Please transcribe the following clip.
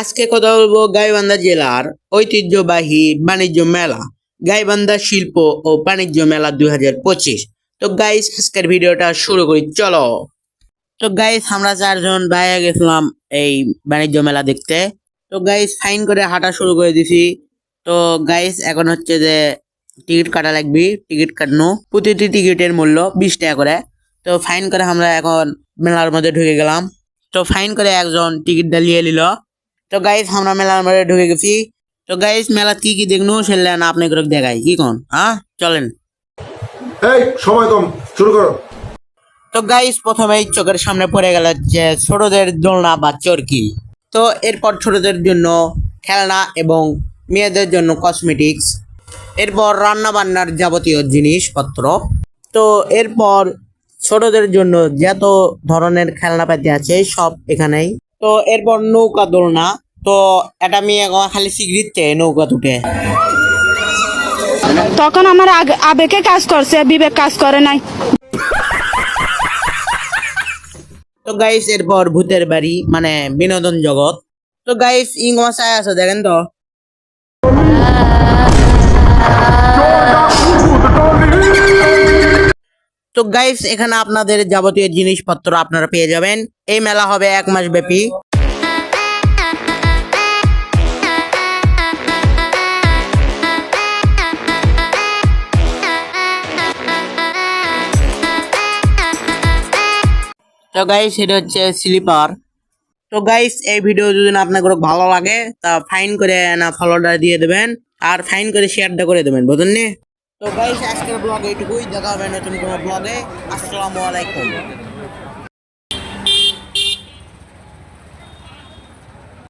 আজকে কথা বলব গাইবান্ধা জেলার ঐতিহ্যবাহী বাণিজ্য মেলা, গাইবান্ধা শিল্প ও বাণিজ্য মেলা দুই হাজার পঁচিশ। তো গাইস আজকের ভিডিওটা শুরু করি, চলো। তো গাইস আমরা চারজন বাইরে গেছিলাম এই বাণিজ্য মেলা দেখতে। তো গাইস ফাইন করে হাঁটা শুরু করে দিছি। তো গাইস এখন হচ্ছে যে টিকিট কাটা লাগবে, টিকিট কাটনো। প্রতিটি টিকিটের মূল্য বিশ টাকা করে। তো ফাইন করে আমরা এখন মেলার মধ্যে ঢুকে গেলাম। তো ফাইন করে একজন টিকিট ডালিয়ে নিল। তো গাইস আমরা মেলার মধ্যে ঢুকে গেছি। তো গাইস মেলা কি কি দেখনু সেটা না আপনি করে দেখাই। কি কোন? হ্যাঁ? চলেন। এই সময় কম। শুরু করো। তো গাইস প্রথমেই চোখের সামনে পড়ে গেল যে ছোটদের দোলনা বা চরকি। তো এরপর ছোটদের জন্য খেলনা এবং মেয়েদের জন্য কসমেটিক্স এরপর রান্না বান্নার যাবতীয় জিনিসপত্র। তো এরপর ছোটদের জন্য যত ধরনের খেলনাপাতি আছে সব এখানেই। তো এরপর নৌকা দোলনা তো এটা মেয়ে এখন খালি সিগড়িত নৌকা তুটে তখন আমার আবেগে কাজ করছে বিবেক কাজ করে নাই। তো গাইস এরপর ভূতের বাড়ি মানে বিনোদন জগৎ। তো গাইস ইংমা চাই আছে দেখেন তো। তো গাইস এখানে আপনাদের যাবতীয় জিনিসপত্র আপনারা পেয়ে যাবেন। এই মেলা হবে এক মাস ব্যাপী। তো গাইস এটা হচ্ছে স্লিপার। তো গাইস এই ভিডিও যদি না আপনাদের ভালো লাগে, তা ফাইন করে, না ফলোটা দিয়ে দেবেন। আর ফাইন করে শেয়ারটা করে দেবেন, বুঝলেন? তো গাইস আজকের ব্লগে এইটুকুই। দেখা হবে নতুন কোনো ব্লগে আসসালামু আলাইকুম।